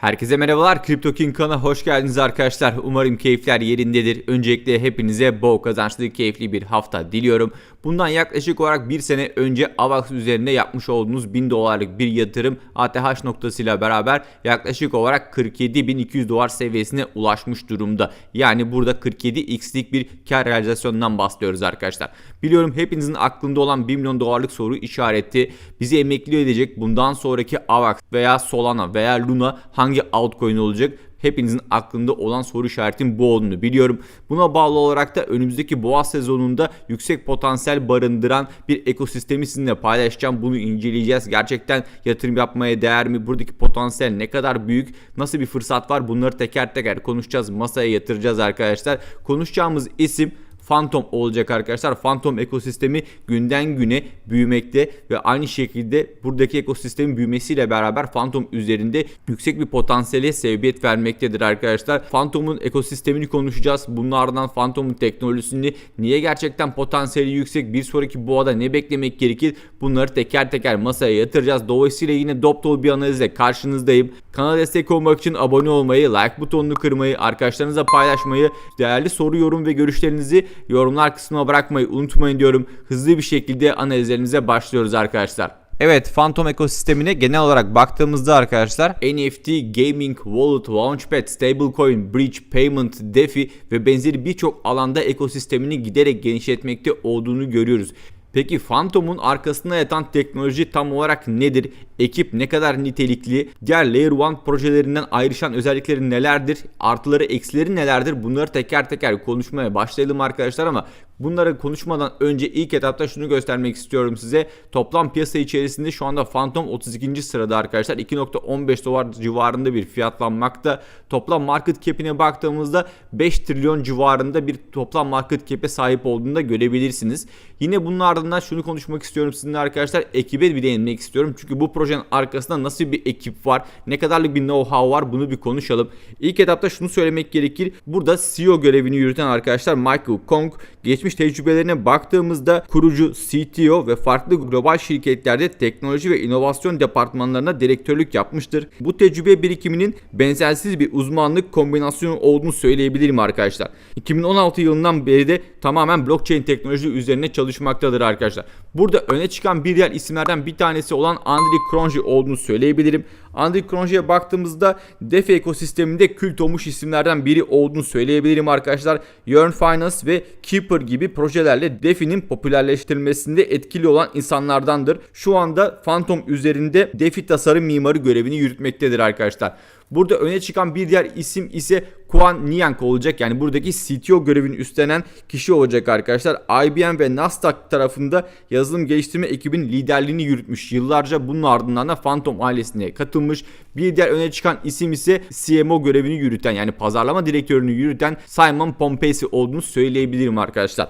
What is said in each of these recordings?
Herkese merhabalar. Crypto King kanalına hoş geldiniz arkadaşlar. Umarım keyifler yerindedir. Öncelikle hepinize bol kazançlı, keyifli bir hafta diliyorum. Bundan yaklaşık olarak bir sene önce AVAX üzerinde yapmış olduğunuz 1000 dolarlık bir yatırım ATH noktasıyla beraber yaklaşık olarak 47.200 dolar seviyesine ulaşmış durumda. Yani burada 47x'lik bir kar realizasyonundan bahsediyoruz arkadaşlar. Biliyorum hepinizin aklında olan 1 milyon dolarlık soru işareti bizi emekli edecek bundan sonraki AVAX veya Solana veya Luna hangi altcoin olacak? Hepinizin aklında olan soru işaretim bu olduğunu biliyorum. Buna bağlı olarak da önümüzdeki boğa sezonunda yüksek potansiyel barındıran bir ekosistemi sizinle paylaşacağım. Bunu inceleyeceğiz. Gerçekten yatırım yapmaya değer mi? Buradaki potansiyel ne kadar büyük? Nasıl bir fırsat var? Bunları teker teker konuşacağız. Masaya yatıracağız arkadaşlar. Konuşacağımız isim Phantom olacak arkadaşlar. Phantom ekosistemi günden güne büyümekte ve aynı şekilde buradaki ekosistemin büyümesiyle beraber Phantom üzerinde yüksek bir potansiyele sebebiyet vermektedir arkadaşlar. Phantom'un ekosistemini konuşacağız. Bunlardan Phantom'un teknolojisini niye gerçekten potansiyeli yüksek bir sonraki boğada ne beklemek gerekir bunları teker teker masaya yatıracağız. Dolayısıyla yine dop dolu bir analizle karşınızdayım. Kanala destek olmak için abone olmayı, like butonunu kırmayı, arkadaşlarınızla paylaşmayı, değerli soru, yorum ve görüşlerinizi yorumlar kısmına bırakmayı unutmayın diyorum. Hızlı bir şekilde analizlerimize başlıyoruz arkadaşlar. Evet Phantom ekosistemine genel olarak baktığımızda arkadaşlar NFT, Gaming, Wallet, Launchpad, Stablecoin, Bridge, Payment, DeFi ve benzeri birçok alanda ekosistemini giderek genişletmekte olduğunu görüyoruz. Peki Phantom'un arkasında yatan teknoloji tam olarak nedir? Ekip ne kadar nitelikli? Diğer Layer 1 projelerinden ayrışan özellikleri nelerdir? Artıları, eksileri nelerdir? Bunları teker teker konuşmaya başlayalım arkadaşlar ama bunları konuşmadan önce ilk etapta şunu göstermek istiyorum size. Toplam piyasa içerisinde şu anda Phantom 32. sırada arkadaşlar. 2.15 dolar civarında bir fiyatlanmakta. Toplam market cap'ine baktığımızda 5 trilyon civarında bir toplam market cap'e sahip olduğunu da görebilirsiniz. Yine bunun ardından şunu konuşmak istiyorum sizinle arkadaşlar. Ekibe bir değinmek istiyorum. Çünkü bu projenin arkasında nasıl bir ekip var, ne kadarlık bir know-how var bunu bir konuşalım. İlk etapta şunu söylemek gerekir. Burada CEO görevini yürüten arkadaşlar Michael Kong geçmiş tecrübelerine baktığımızda kurucu, CTO ve farklı global şirketlerde teknoloji ve inovasyon departmanlarına direktörlük yapmıştır. Bu tecrübe birikiminin benzersiz bir uzmanlık kombinasyonu olduğunu söyleyebilirim arkadaşlar. 2016 yılından beri de tamamen blockchain teknoloji üzerine çalışmaktadır arkadaşlar. Burada öne çıkan bir diğer isimlerden bir tanesi olan Andrew Cronje olduğunu söyleyebilirim. Andrew Cronje'ye baktığımızda DeFi ekosisteminde kült olmuş isimlerden biri olduğunu söyleyebilirim arkadaşlar. Yearn Finance ve Keeper gibi projelerle DeFi'nin popülerleştirilmesinde etkili olan insanlardandır. Şu anda Phantom üzerinde DeFi tasarım mimarı görevini yürütmektedir arkadaşlar. Burada öne çıkan bir diğer isim ise Kuan Niang olacak. Yani buradaki CTO görevini üstlenen kişi olacak arkadaşlar. IBM ve Nasdaq tarafında yazılım geliştirme ekibinin liderliğini yürütmüş. Yıllarca bunun ardından da Phantom ailesine katılmış. Bir diğer öne çıkan isim ise CMO görevini yürüten yani pazarlama direktörünü yürüten Simon Pompesi olduğunu söyleyebilirim arkadaşlar.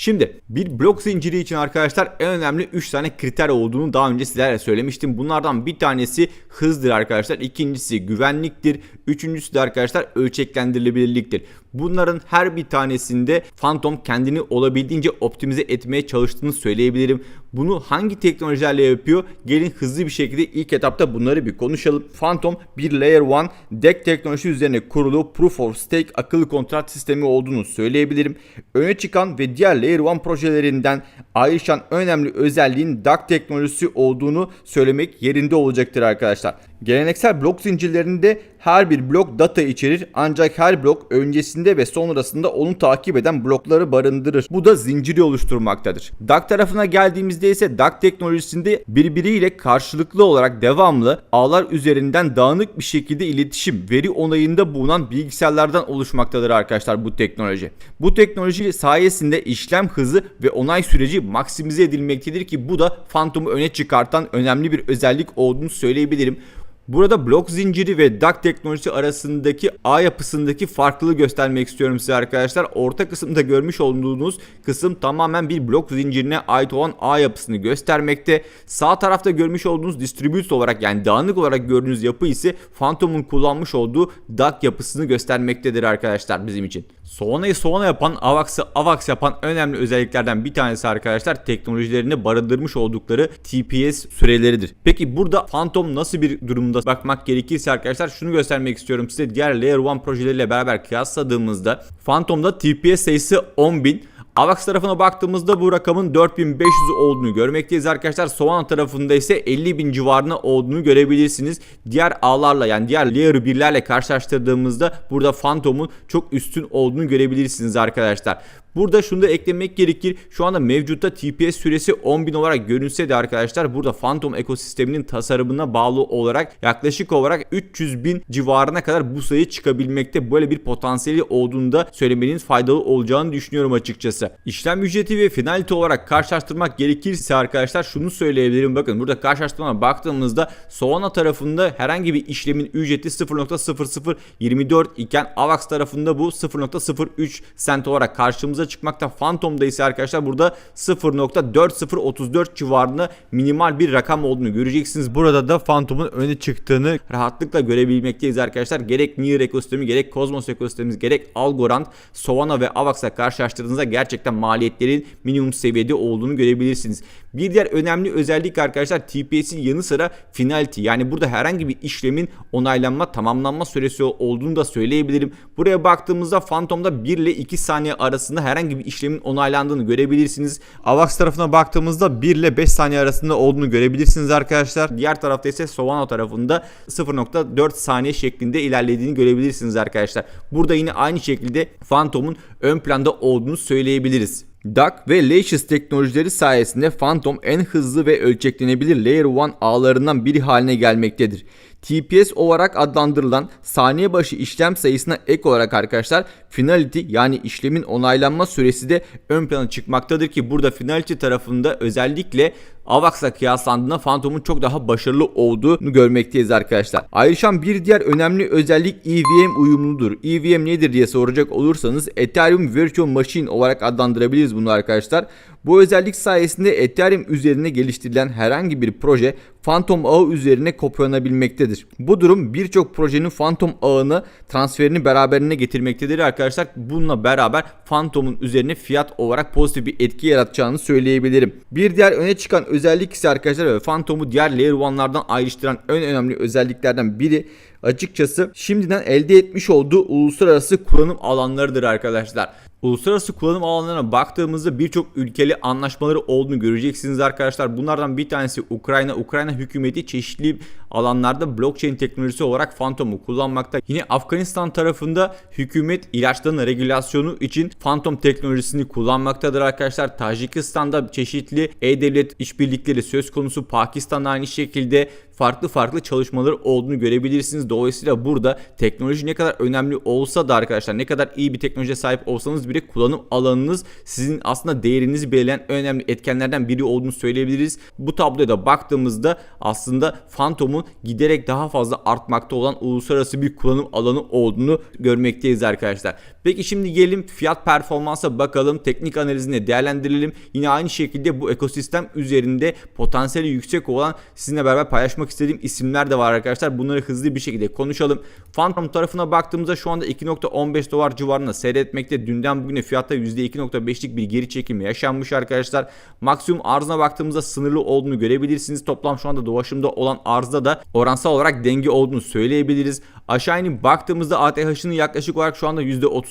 Şimdi bir blok zinciri için arkadaşlar en önemli 3 tane kriter olduğunu daha önce sizlere söylemiştim. Bunlardan bir tanesi hızdır arkadaşlar. İkincisi güvenliktir. Üçüncüsü de arkadaşlar ölçeklendirilebilirliktir. Bunların her bir tanesinde Phantom kendini olabildiğince optimize etmeye çalıştığını söyleyebilirim. Bunu hangi teknolojilerle yapıyor? Gelin hızlı bir şekilde ilk etapta bunları bir konuşalım. Phantom bir Layer 1 DEC teknolojisi üzerine kurulu Proof of Stake akıllı kontrat sistemi olduğunu söyleyebilirim. Öne çıkan ve diğer Layer 1 projelerinden ayrışan önemli özelliğin DAC teknolojisi olduğunu söylemek yerinde olacaktır arkadaşlar. Geleneksel blok zincirlerinde her bir blok data içerir ancak her blok öncesinde ve sonrasında onu takip eden blokları barındırır. Bu da zinciri oluşturmaktadır. DAC tarafına geldiğimizde ise DAC teknolojisinde birbiriyle karşılıklı olarak devamlı ağlar üzerinden dağınık bir şekilde iletişim, veri onayında bulunan bilgisayarlardan oluşmaktadır arkadaşlar bu teknoloji. Bu teknoloji sayesinde işlem hızı ve onay süreci maksimize edilmektedir ki bu da Phantom'u öne çıkartan önemli bir özellik olduğunu söyleyebilirim. Burada blok zinciri ve DAC teknolojisi arasındaki ağ yapısındaki farklılığı göstermek istiyorum size arkadaşlar. Orta kısımda görmüş olduğunuz kısım tamamen bir blok zincirine ait olan ağ yapısını göstermekte. Sağ tarafta görmüş olduğunuz distribute olarak yani dağınık olarak gördüğünüz yapı ise Phantom'un kullanmış olduğu DAC yapısını göstermektedir arkadaşlar bizim için. Soğanayı soğana yapan, Avax'ı Avax yapan önemli özelliklerden bir tanesi arkadaşlar teknolojilerini barındırmış oldukları TPS süreleridir. Peki burada Phantom nasıl bir durumda bakmak gerekirse arkadaşlar şunu göstermek istiyorum size. Diğer Layer 1 projeleriyle beraber kıyasladığımızda Phantom'da TPS sayısı 10.000 Avax tarafına baktığımızda bu rakamın 4500 olduğunu görmekteyiz arkadaşlar. Soğan tarafında ise 50.000 civarına olduğunu görebilirsiniz. Diğer ağlarla yani diğer layer 1'lerle karşılaştırdığımızda burada Phantom'un çok üstün olduğunu görebilirsiniz arkadaşlar. Burada şunu da eklemek gerekir. Şu anda mevcutta TPS süresi 10.000 olarak görünse de arkadaşlar burada Phantom ekosisteminin tasarımına bağlı olarak yaklaşık olarak 300 bin civarına kadar bu sayı çıkabilmekte. Böyle bir potansiyeli olduğunu da söylemenin faydalı olacağını düşünüyorum açıkçası. İşlem ücreti ve finalite olarak karşılaştırmak gerekirse arkadaşlar şunu söyleyebilirim. Bakın burada karşılaştırmaya baktığımızda Solana tarafında herhangi bir işlemin ücreti 0.0024 iken Avax tarafında bu 0.03 sent olarak karşımıza çıkmakta. Phantom'da ise arkadaşlar burada 0.4034 civarında minimal bir rakam olduğunu göreceksiniz. Burada da Phantom'un öne çıktığını rahatlıkla görebilmekteyiz arkadaşlar. Gerek Near ekosistemi gerek Cosmos ekosistemimiz gerek Algorand, Solana ve Avax'la karşılaştırdığınızda gerçekten maliyetlerin minimum seviyede olduğunu görebilirsiniz. Bir diğer önemli özellik arkadaşlar TPS'in yanı sıra finality yani burada herhangi bir işlemin onaylanma tamamlanma süresi olduğunu da söyleyebilirim. Buraya baktığımızda Phantom'da 1 ile 2 saniye arasında herhangi bir işlemin onaylandığını görebilirsiniz. Avax tarafına baktığımızda 1 ile 5 saniye arasında olduğunu görebilirsiniz arkadaşlar. Diğer tarafta ise Solana tarafında 0.4 saniye şeklinde ilerlediğini görebilirsiniz arkadaşlar. Burada yine aynı şekilde Phantom'un ön planda olduğunu söyleyebiliriz. DAC ve Lashes teknolojileri sayesinde Phantom en hızlı ve ölçeklenebilir Layer 1 ağlarından biri haline gelmektedir. TPS olarak adlandırılan saniye başı işlem sayısına ek olarak arkadaşlar finality yani işlemin onaylanma süresi de ön plana çıkmaktadır ki burada finality tarafında özellikle Avax'la kıyaslandığında Phantom'un çok daha başarılı olduğunu görmekteyiz arkadaşlar. Ayrıca bir diğer önemli özellik EVM uyumludur. EVM nedir diye soracak olursanız Ethereum Virtual Machine olarak adlandırabiliriz bunu arkadaşlar. Bu özellik sayesinde Ethereum üzerine geliştirilen herhangi bir proje Phantom ağı üzerine kopyalanabilmektedir. Bu durum birçok projenin Phantom ağını transferini beraberine getirmektedir arkadaşlar. Bununla beraber Phantom'un üzerine fiyat olarak pozitif bir etki yaratacağını söyleyebilirim. Bir diğer öne çıkan özellik ise arkadaşlar ve Phantom'u diğer Layer 1'lardan ayrıştıran en önemli özelliklerden biri açıkçası şimdiden elde etmiş olduğu uluslararası kullanım alanlarıdır arkadaşlar. Uluslararası kullanım alanlarına baktığımızda birçok ülkeli anlaşmaları olduğunu göreceksiniz arkadaşlar. Bunlardan bir tanesi Ukrayna. Ukrayna hükümeti çeşitli alanlarda blockchain teknolojisi olarak Phantom'u kullanmakta. Yine Afganistan tarafında hükümet ilaçların regülasyonu için Phantom teknolojisini kullanmaktadır arkadaşlar. Tajikistan'da çeşitli e-devlet işbirlikleri söz konusu. Pakistan'da aynı şekilde farklı farklı çalışmaları olduğunu görebilirsiniz. Dolayısıyla burada teknoloji ne kadar önemli olsa da arkadaşlar ne kadar iyi bir teknolojiye sahip olsanız bile kullanım alanınız sizin aslında değerinizi belirleyen önemli etkenlerden biri olduğunu söyleyebiliriz. Bu tabloya da baktığımızda aslında Phantom'un giderek daha fazla artmakta olan uluslararası bir kullanım alanı olduğunu görmekteyiz arkadaşlar. Peki şimdi gelin fiyat performansa bakalım. Teknik analizini değerlendirelim. Yine aynı şekilde bu ekosistem üzerinde potansiyeli yüksek olan sizinle beraber paylaşmak istediğim isimler de var arkadaşlar. Bunları hızlı bir şekilde konuşalım. Phantom tarafına baktığımızda şu anda 2.15 dolar civarında seyretmekte. Dünden bugüne fiyatta %2.5'lik bir geri çekilme yaşanmış arkadaşlar. Maksimum arzına baktığımızda sınırlı olduğunu görebilirsiniz. Toplam şu anda dolaşımda olan arzda da oransal olarak denge olduğunu söyleyebiliriz. Aşağı inip baktığımızda ATH'ının yaklaşık olarak şu anda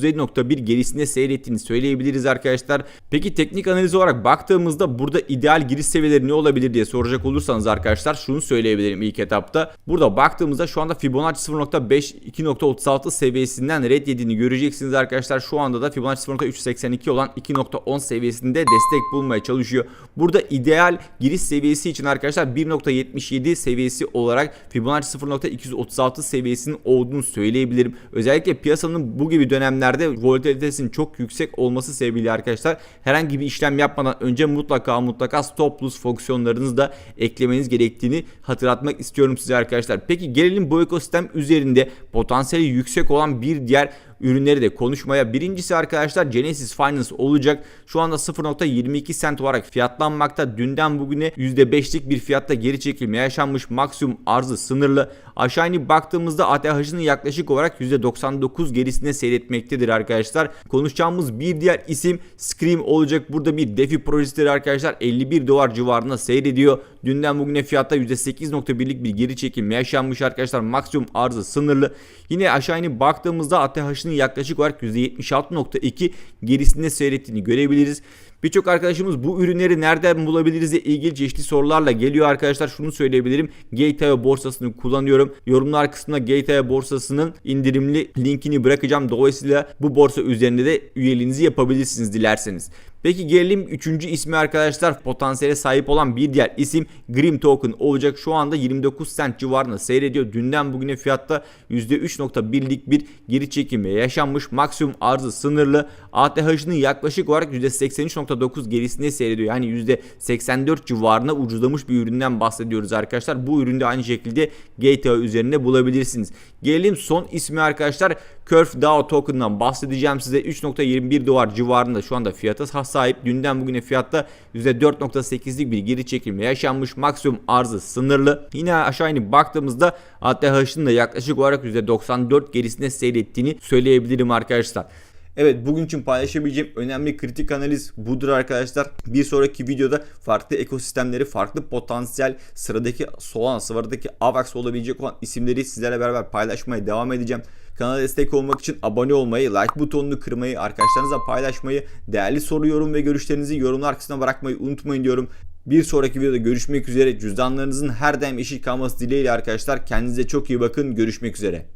%37.1 gerisinde seyrettiğini söyleyebiliriz arkadaşlar. Peki teknik analiz olarak baktığımızda burada ideal giriş seviyeleri ne olabilir diye soracak olursanız arkadaşlar şunu söyleyebilirim ilk etapta. Burada baktığımızda şu anda Fibonacci 0.5 2.36 seviyesinden red yediğini göreceksiniz arkadaşlar. Şu anda da Fibonacci 0.382 olan 2.10 seviyesinde destek bulmaya çalışıyor. Burada ideal giriş seviyesi için arkadaşlar 1.77 seviyesi olarak Fibonacci 0.236 seviyesinin olduğunu söyleyebilirim. Özellikle piyasanın bu gibi dönemlerde volatilitesinin çok yüksek olması sebebiyle arkadaşlar herhangi bir işlem yapmadan önce mutlaka mutlaka stop loss fonksiyonlarınızı da eklemeniz gerektiğini hatırlatmak istiyorum size arkadaşlar. Peki gelelim bu ekosistem üzerinde potansiyeli yüksek olan bir diğer ürünleri de konuşmaya. Birincisi arkadaşlar Genesis Finance olacak. Şu anda 0.22 sent olarak fiyatlanmakta. Dünden bugüne %5'lik bir fiyatta geri çekilme yaşanmış. Maksimum arzı sınırlı. Aşağı inip baktığımızda ATH'ın yaklaşık olarak %99 gerisinde seyretmektedir arkadaşlar. Konuşacağımız bir diğer isim Scream olacak. Burada bir defi projesidir arkadaşlar. 51 dolar civarında seyrediyor. Dünden bugüne fiyatta %8.1'lik bir geri çekilme yaşanmış arkadaşlar. Maksimum arzı sınırlı. Yine aşağı inip baktığımızda ATH'ın yaklaşık olarak %76.2 gerisinde seyrettiğini görebiliriz. Birçok arkadaşımız bu ürünleri nereden bulabiliriz diye ilgili çeşitli sorularla geliyor arkadaşlar. Şunu söyleyebilirim. Gateway borsasını kullanıyorum. Yorumlar kısmına Gateway borsasının indirimli linkini bırakacağım. Dolayısıyla bu borsa üzerinde de üyeliğinizi yapabilirsiniz dilerseniz. Peki gelelim 3. ismi arkadaşlar potansiyele sahip olan bir diğer isim Grim Token olacak. Şu anda 29 cent civarında seyrediyor. Dünden bugüne fiyatta %3.1'lik bir geri çekilme yaşanmış. Maksimum arzı sınırlı. ATH'ının yaklaşık olarak %83.9 gerisinde seyrediyor. Yani %84 civarına ucuzlamış bir üründen bahsediyoruz arkadaşlar. Bu üründe aynı şekilde Gateway üzerinde bulabilirsiniz. Gelelim son ismi arkadaşlar. Curve DAO token'dan bahsedeceğim size 3.21 dolar civarında şu anda fiyata sahip. Dünden bugüne fiyatta %4.8'lik bir geri çekilme yaşanmış. Maksimum arzı sınırlı. Yine aşağı inip baktığımızda ATH'ın da yaklaşık olarak %94 gerisinde seyrettiğini söyleyebilirim arkadaşlar. Evet bugün için paylaşabileceğim önemli kritik analiz budur arkadaşlar. Bir sonraki videoda farklı ekosistemleri, farklı potansiyel sıradaki Solana, sıradaki AVAX olabilecek olan isimleri sizlerle beraber paylaşmaya devam edeceğim. Kanala destek olmak için abone olmayı, like butonunu kırmayı, arkadaşlarınızla paylaşmayı, değerli soru, yorum ve görüşlerinizi yorumlar kısmına bırakmayı unutmayın diyorum. Bir sonraki videoda görüşmek üzere. Cüzdanlarınızın her daim eşit kalması dileğiyle arkadaşlar. Kendinize çok iyi bakın. Görüşmek üzere.